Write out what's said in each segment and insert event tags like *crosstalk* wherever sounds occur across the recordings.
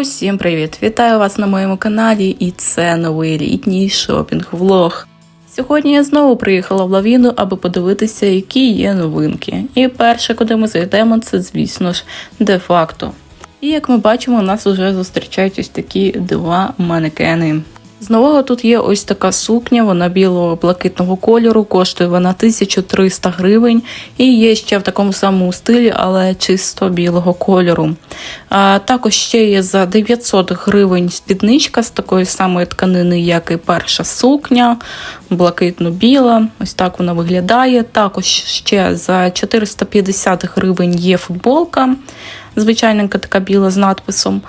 Усім привіт! Вітаю вас на моєму каналі, і це новий літній шопінг-влог. Сьогодні я знову приїхала в лавіну, аби подивитися, які є новинки. І перше, куди ми зайдемо, це, звісно ж, де-факто. І як ми бачимо, у нас вже зустрічають ось такі два манекени. З нового тут є ось така сукня, вона білого блакитного кольору, коштує вона 1300 гривень і є ще в такому самому стилі, але чисто білого кольору. А, Також ще є за 900 гривень спідничка з такої самої тканини, як і перша сукня, блакитно-біла. Ось так вона виглядає. Також ще за 450 гривень є футболка звичайненька така біла з надписом.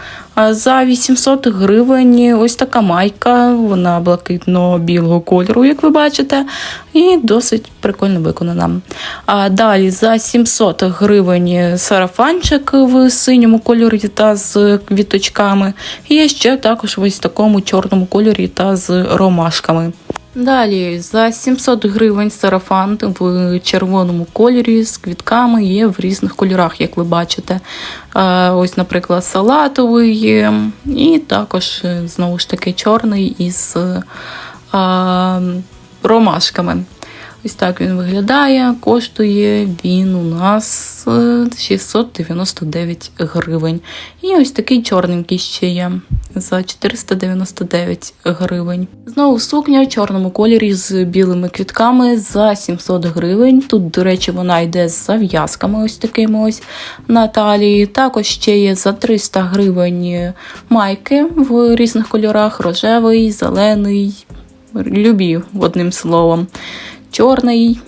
За 800 гривень ось така майка, вона блакитно-білого кольору, як ви бачите, і досить прикольно виконана. А далі за 700 гривень сарафанчик в синьому кольорі та з квіточками. І ще також ось такому чорному кольорі та з ромашками. Далі за 700 гривень сарафан в червоному кольорі з квітками є в різних кольорах, як ви бачите. Ось, наприклад, салатовий і також е, знову ж таки чорний із ромашками. Ось так він виглядає. Коштує він у нас 699 гривень. І ось такий чорненький ще є за 499 гривень. Знову сукня в чорному кольорі з білими квітками за 700 гривень. Тут, до речі, вона йде з зав'язками, ось такими ось на талії. Також ще є за 300 гривень майки в різних кольорах: рожевий, зелений, любі, одним словом чорний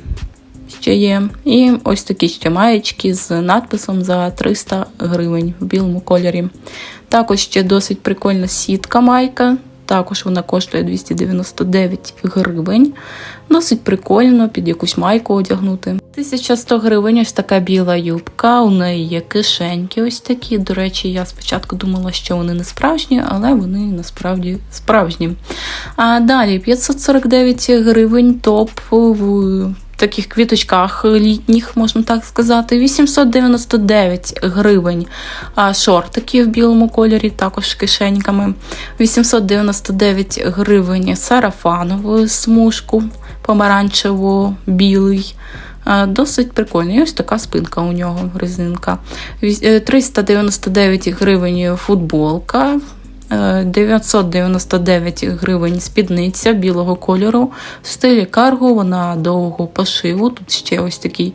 ще є. І ось такі ще маєчки з надписом за 300 гривень в білому кольорі. Також ще досить прикольна сітка майка. Також вона коштує 299 гривень. Досить прикольно під якусь майку одягнути. 1100 гривень ось така біла юбка, у неї є кишеньки ось такі. До речі, я спочатку думала, що вони не справжні, але вони насправді справжні. А далі 549 гривень топ таких квіточках літніх, можна так сказати. 899 гривень шортики в білому кольорі, також кишеньками. 899 гривень сарафанову смужку помаранчево-білий. Досить прикольний. Ось така спинка у нього резинка. 399 гривень футболка. 999 гривень спідниця білого кольору. В стилі карго, вона довго пошиву. Тут ще ось такий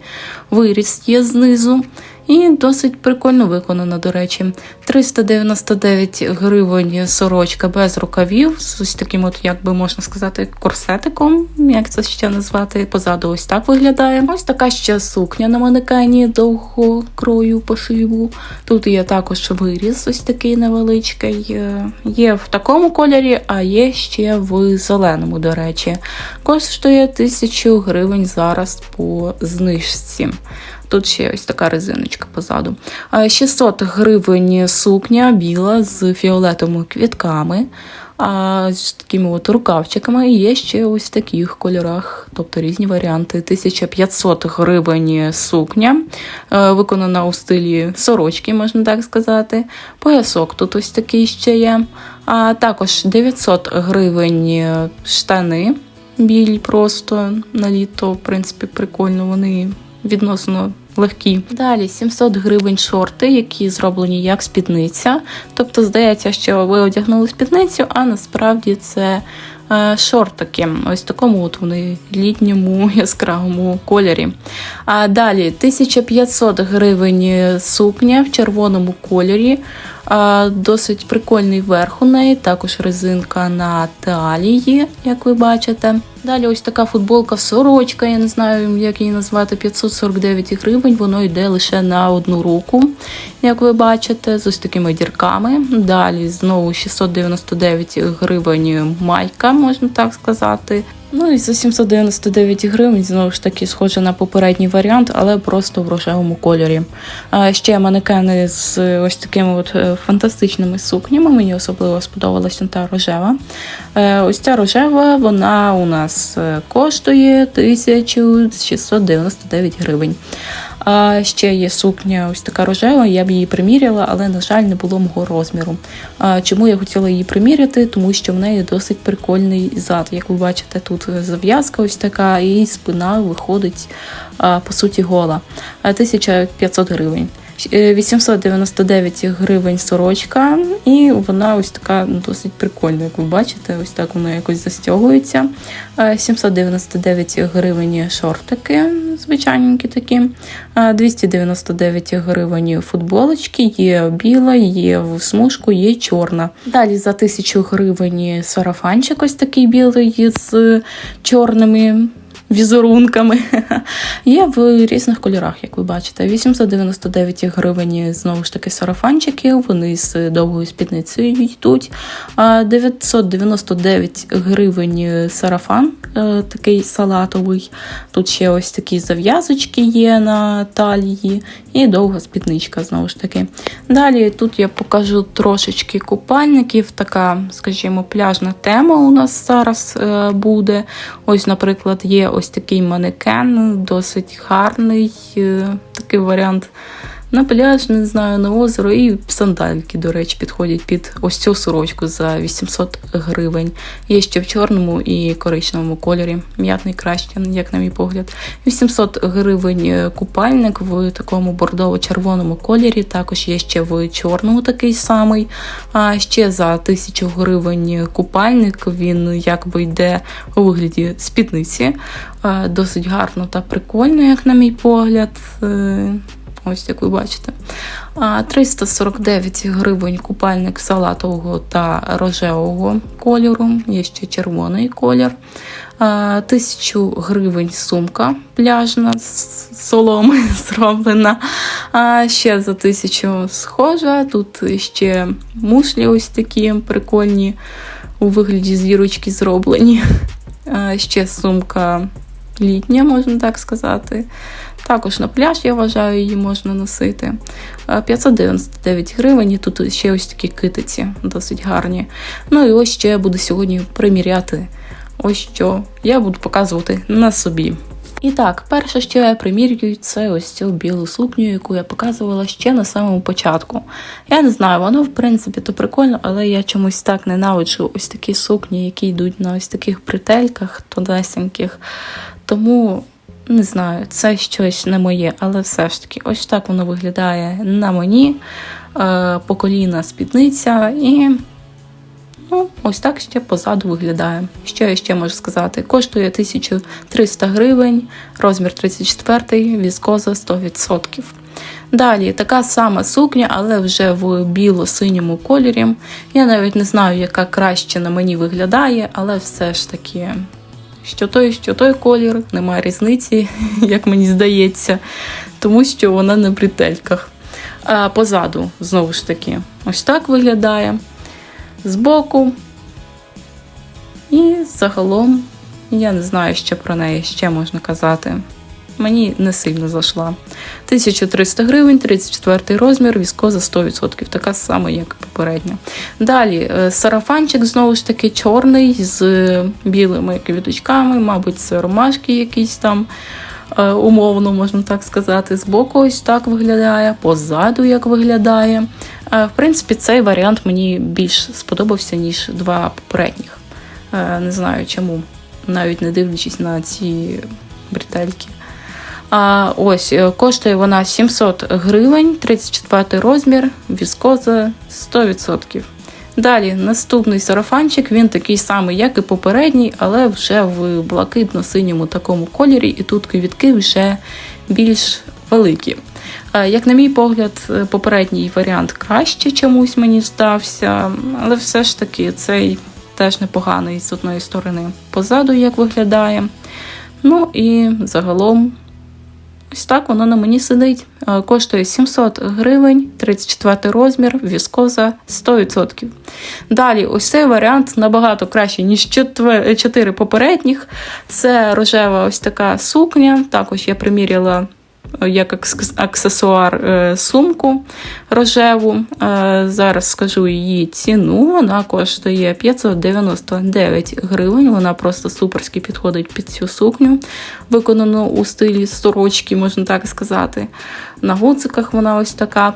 виріс є знизу. І досить прикольно виконана, до речі. 399 гривень сорочка без рукавів, з ось таким, от, як би можна сказати, корсетиком, як це ще назвати, позаду ось так виглядає. Ось така ще сукня на манекені довго крою пошиву. Тут є також виріз, ось такий невеличкий. Є в такому кольорі, а є ще в зеленому, до речі. Коштує 1000 гривень зараз по знижці. Тут ще ось така резиночка позаду. 600 гривень сукня біла з фіолетовими квітками, з такими от рукавчиками. І є ще ось в таких кольорах, тобто різні варіанти. 1500 гривень сукня, виконана у стилі сорочки, можна так сказати. Поясок тут ось такий ще є. А також 900 гривень штани. Біль просто на літо, в принципі, прикольно. Вони відносно легкі. Далі 700 гривень шорти, які зроблені як спідниця. Тобто, здається, що ви одягнули спідницю, а насправді це е, шортики. Ось такому от вони літньому *laughs* яскравому кольорі. А далі 1500 гривень сукня в червоному кольорі. Досить прикольний верх у неї, також резинка на талії, як ви бачите. Далі ось така футболка сорочка, я не знаю, як її назвати, 549 гривень, воно йде лише на одну руку, як ви бачите, з ось такими дірками. Далі знову 699 гривень майка, можна так сказати. Ну і за 799 гривень, знову ж таки, схоже на попередній варіант, але просто в рожевому кольорі. А Ще манекени з ось такими от е, фантастичними сукнями. Мені особливо сподобалася та рожева. Е, ось ця рожева, вона у нас е, коштує 1699 гривень. А ще є сукня, ось така рожева. Я б її приміряла, але на жаль, не було мого розміру. А чому я хотіла її приміряти? Тому що в неї досить прикольний зад. Як ви бачите, тут зав'язка ось така, і спина виходить по суті гола. 1500 гривень. Е, 899 гривень сорочка, і вона ось така ну, досить прикольна, як ви бачите, ось так воно якось застягується. Е, 799 гривень шортики, звичайненькі такі. Е, 299 гривень футболочки, є біла, є в смужку, є чорна. Далі за 1000 гривень сарафанчик ось такий білий з чорними візерунками. *laughs* Є в різних кольорах, як ви бачите. 899 гривень знову ж таки сарафанчики, вони з довгою спідницею йдуть. 999 гривень сарафан, е, такий салатовий. Тут ще ось такі зав'язочки є на талії, і довга спідничка, знову ж таки. Далі тут я покажу трошечки купальників, така, скажімо, пляжна тема у нас зараз е, буде. Ось, наприклад, є ось такий манекен, досить гарний е, такий варіант. На пляж, не знаю, на озеро і сандальки, до речі, підходять під ось цю сорочку за 800 гривень. Є ще в чорному і коричневому кольорі. М'ятний краще, як на мій погляд. 800 гривень купальник в такому бордово-червоному кольорі. Також є ще в чорному такий самий. А ще за 1000 гривень купальник. Він якби йде у вигляді спідниці. Е, Досить гарно та прикольно, як на мій погляд. Ось як ви бачите. 349 гривень купальник салатового та рожевого кольору. Є ще червоний колір. 1000 гривень сумка пляжна з соломи *laughs* зроблена. А ще за 1000 схожа. Тут ще мушлі ось такі прикольні у вигляді зірочки зроблені. Ще сумка літня, можна так сказати. Також на пляж, я вважаю, її можна носити. Е, 599 гривень. І тут ще ось такі китиці, досить гарні. Ну і ось ще я буду сьогодні приміряти. Ось що я буду показувати на собі. І так, перше, що я примірюю, це ось цю білу сукню, яку я показувала ще на самому початку. Я не знаю, воно в принципі то прикольно, але я чомусь так ненавиджу ось такі сукні, які йдуть на ось таких бретельках тонесеньких. Тому не знаю, це щось не моє, але все ж таки, ось так воно виглядає на мені. Е, по коліна спідниця і. Ну, ось так ще позаду виглядає. Що я ще можу сказати? Коштує 1300 гривень, розмір 34, віскоза 100%. Далі така сама сукня, але вже в біло-синьому кольорі. Я навіть не знаю, яка краще на мені виглядає, але все ж таки, що той, що той колір, немає різниці, *laughs* як мені здається, тому що вона на бретельках. А позаду, знову ж таки, ось так виглядає збоку. І загалом, я не знаю, що про неї ще можна казати. Мені не сильно зайшла. 1300 гривень, 34 розмір, віскоза 100%, така сама, як попередня. Далі е, сарафанчик, знову ж таки, чорний з білими квіточками, мабуть, це ромашки якісь там. е, Умовно, можна так сказати, збоку ось так виглядає, позаду як виглядає. Е, В принципі, цей варіант мені більш сподобався, ніж два попередніх. Е, Не знаю чому, навіть не дивлячись на ці бретельки. А ось е, коштує вона 700 гривень, 34 розмір, віскоза 100%. Далі наступний сарафанчик, він такий самий, як і попередній, але вже в блакитно-синьому такому кольорі, і тут квітки вже більш великі. Е, Як на мій погляд, е, попередній варіант краще чомусь мені здався, але все ж таки цей теж непоганий з одної сторони. Позаду як виглядає. Ну і загалом ось так воно на мені сидить. Е, Коштує 700 гривень, 34 розмір, віскоза 100%. Далі, ось цей варіант набагато краще, ніж 4 попередніх. Це рожева ось така сукня. Також я приміряла як аксесуар е, сумку рожеву. Е, Зараз скажу її ціну. Вона коштує 599 гривень. Вона просто суперськи підходить під цю сукню, виконану у стилі сорочки, можна так сказати. На гудзиках вона ось така.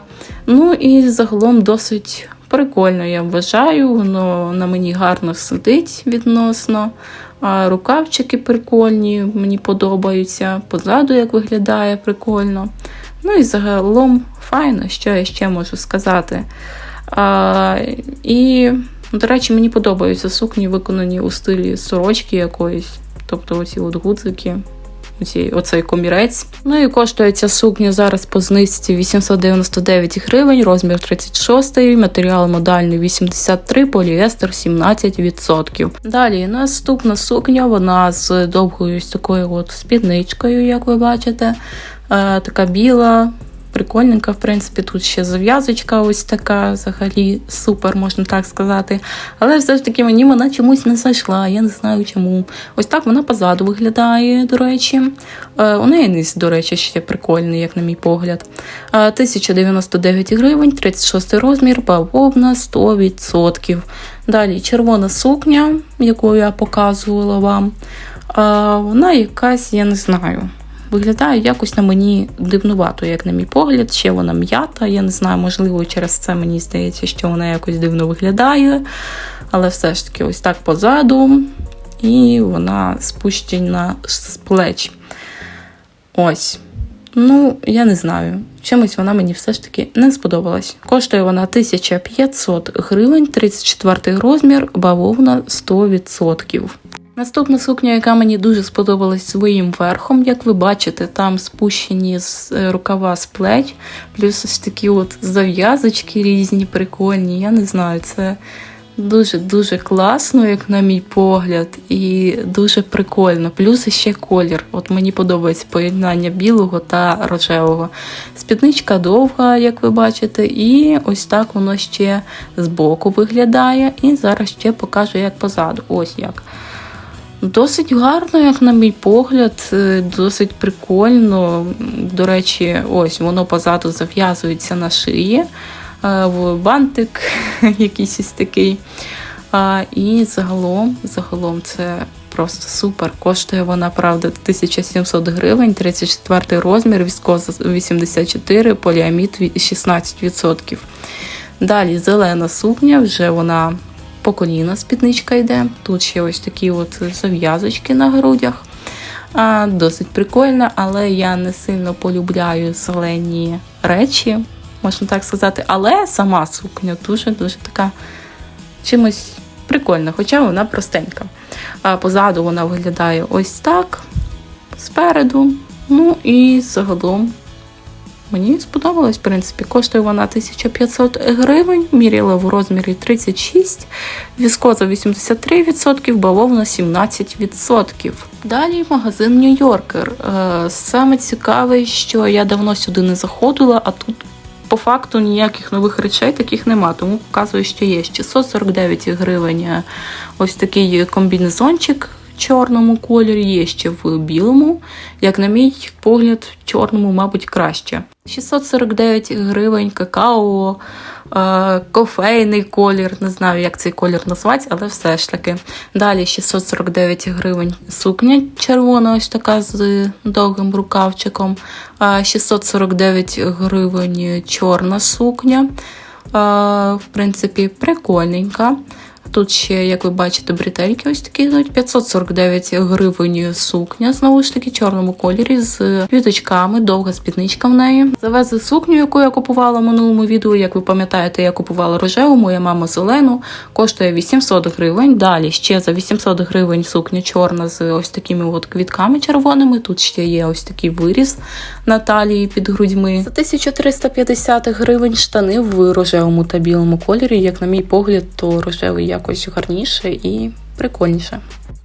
Ну і загалом досить прикольно, я вважаю. Воно на мені гарно сидить відносно. А рукавчики прикольні, мені подобаються. Позаду як виглядає прикольно. Ну і загалом файно, що я ще можу сказати. А, і, до речі, мені подобаються сукні, виконані у стилі сорочки якоїсь. Тобто оці от гудзики, оцей комірець. Ну і коштує ця сукня зараз по знижці 899 гривень, розмір 36, матеріал модальний 83, поліестер 17%. Далі наступна сукня, вона з довгою такою от спідничкою, як ви бачите. Е, така біла, прикольненька, в принципі, тут ще зав'язочка ось така, взагалі супер, можна так сказати. Але все ж таки мені вона чомусь не зайшла, я не знаю чому. Ось так вона позаду виглядає, до речі. Е, у неї низ, до речі, ще прикольний, як на мій погляд. Е, 1099 гривень, 36 розмір, бавовна 100%. Далі червона сукня, яку я показувала вам. Е, Вона якась, я не знаю. Виглядає якось на мені дивнувато, як на мій погляд. Ще вона м'ята. Я не знаю, можливо, через це мені здається, що вона якось дивно виглядає. Але все ж таки, ось так позаду, і вона спущена з плеч. Ось. Ну, я не знаю. Чимось вона мені все ж таки не сподобалась. Коштує вона 1500 гривень, 34 розмір, бавовна 100%. Наступна сукня, яка мені дуже сподобалась своїм верхом, як ви бачите, там спущені з е, рукава з плеч, плюс ось такі от зав'язочки різні, прикольні. Я не знаю, це дуже-дуже класно, як на мій погляд, і дуже прикольно. Плюс ще колір. От мені подобається поєднання білого та рожевого. Спідничка довга, як ви бачите, і ось так воно ще збоку виглядає. І зараз ще покажу, як позаду. Ось як. Досить гарно, як на мій погляд, е, досить прикольно. До речі, ось воно позаду зав'язується на шиї е, в бантик, *laughs* якийсь ось такий. І загалом, загалом це просто супер. Коштує вона, правда, 1700 гривень, 34 розмір, віскоза 84, поліамід 16%. Далі зелена сукня, вже вона по коліна спідничка йде. Тут ще ось такі от зав'язочки на грудях. А, Досить прикольно, але я не сильно полюбляю зелені речі, можна так сказати. Але сама сукня дуже-дуже така чимось прикольна, хоча вона простенька. А позаду вона виглядає ось так, спереду. Ну і загалом Мені сподобалось, в принципі, коштує вона 1500 гривень, міряла в розмірі 36, віскоза 83%, бавовна 17%. Далі магазин Нью-Йоркер. Е, Саме цікаве, що я давно сюди не заходила, а тут по факту ніяких нових речей таких нема, тому показую, що є 649 гривень. е, Ось такий комбінезончик в чорному кольорі, є ще в білому. Як на мій погляд, в чорному, мабуть, краще. 649 гривень какао, е, кофейний колір. Не знаю, як цей колір назвати, але все ж таки. Далі 649 гривень сукня червона, ось така з довгим рукавчиком. Е, 649 гривень чорна сукня. Е, В принципі, прикольненька. Тут ще, як ви бачите, бретельки ось такі йдуть. 549 гривень сукня, знову ж таки, чорному кольорі з квіточками, довга спідничка в неї. Завезли сукню, яку я купувала в минулому відео. Як ви пам'ятаєте, я купувала рожеву, моя мама зелену, коштує 800 гривень. Далі ще за 800 гривень сукня чорна з ось такими от квітками червоними. Тут ще є ось такий виріз на талії під грудьми. За 1350 гривень штани в рожевому та білому кольорі. Як на мій погляд, то рожевий якось гарніше і прикольніше.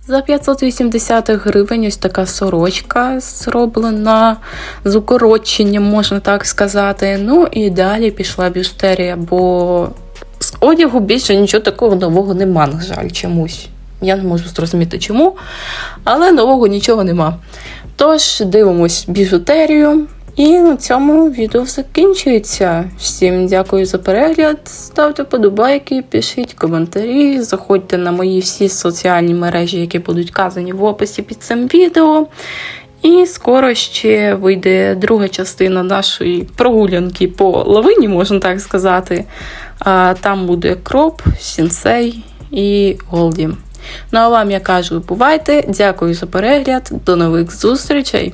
За 580 гривень ось така сорочка зроблена з укороченням, можна так сказати. Ну і далі пішла біжутерія, бо з одягу більше нічого такого нового нема, на жаль, чомусь. Я не можу зрозуміти чому, але нового нічого нема. Тож дивимось біжутерію І на цьому відео закінчується. Всім дякую за перегляд. Ставте подобайки, пишіть коментарі, заходьте на мої всі соціальні мережі, які будуть вказані в описі під цим відео. І скоро ще вийде друга частина нашої прогулянки по лавині, можна так сказати. Там буде кроп, сінсей і голді. Ну а вам я кажу, бувайте. Дякую за перегляд. До нових зустрічей!